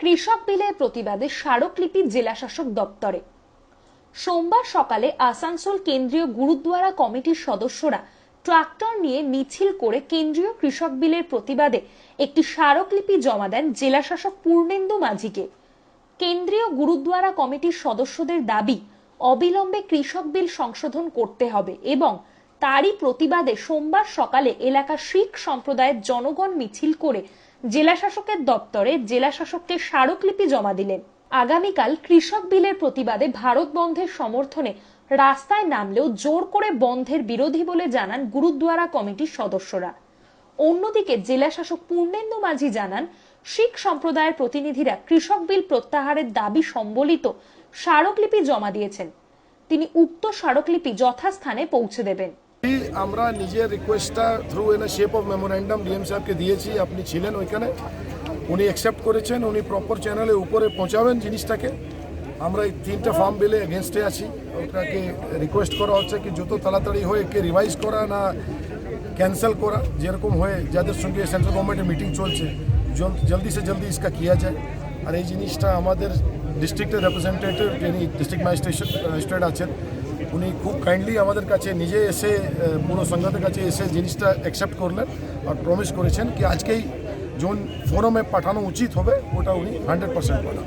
কৃষক বিলের প্রতিবাদে স্মারকলিপি জেলাশাসক দপ্তরে। সোমবার সকালে আসানসোল কেন্দ্রীয় গুরুদ্বারা কমিটির সদস্যরা ট্রাক্টর নিয়ে মিছিল করে কেন্দ্রীয় কৃষক বিলের প্রতিবাদে একটি স্মারকলিপি জমা দেন জেলাশাসক পূর্ণেন্দু মাঝিকে। কেন্দ্রীয় গুরুদ্বারা কমিটির সদস্যদের দাবি, অবিলম্বে কৃষক বিল সংশোধন করতে হবে এবং তারই প্রতিবাদে সোমবার সকালে এলাকার শিখ সম্প্রদায়ের জনগণ মিছিল করে জেলাশাসকের দপ্তরে জেলাশাসককে স্মারকলিপি জমা দিলেন। আগামীকাল কৃষক বিলের প্রতিবাদে ভারত বন্ধের সমর্থনে রাস্তায় নামলেও জোর করে বন্ধের বিরোধী বলে জানান গুরুদ্বারা কমিটির সদস্যরা। অন্যদিকে জেলাশাসক পূর্ণেন্দু মাঝি জানান, শিখ সম্প্রদায়ের প্রতিনিধিরা কৃষক বিল প্রত্যাহারের দাবি সম্বলিত স্মারকলিপি জমা দিয়েছেন। তিনি উক্ত স্মারকলিপি যথাস্থানে পৌঁছে দেবেন। আমরা নিজের রিকোয়েস্টটা through an shape of memorandum DM সাহেবকে দিয়েছি। আপনি ছিলেন ওইখানে। উনি অ্যাকসেপ্ট করেছেন। উনি প্রপার চ্যানেলে উপরে পৌঁছাবেন জিনিসটাকে। আমরা এই তিনটা ফার্ম বিলে এগেনস্টে আছি। ওটাকে রিকোয়েস্ট করা হচ্ছে কি যত তাড়াতাড়ি হয়ে একে রিভাইজ করা না ক্যান্সেল করা, যেরকম হয়ে যাদের সঙ্গে সেন্ট্রাল গভর্নমেন্টের মিটিং চলছে, জল- জলদি সে জলদি ইসকা কিয়া যায়। আর এই জিনিসটা আমাদের ডিস্ট্রিক্টের রিপ্রেজেন্টেটিভ যিনি ডিস্ট্রিক্ট ম্যাজিস্ট্রেট আছেন উনি খুব কাইন্ডলি আমাদের কাছে নিজে এসে পুরো সংঘাতের কাছে এসে জিনিসটা অ্যাকসেপ্ট করলেন আর প্রমিস করেছেন কি আজকেই জোন ফোরামে পাঠানো উচিত হবে, ওটা উনি হান্ড্রেড পার্সেন্ট পাঠান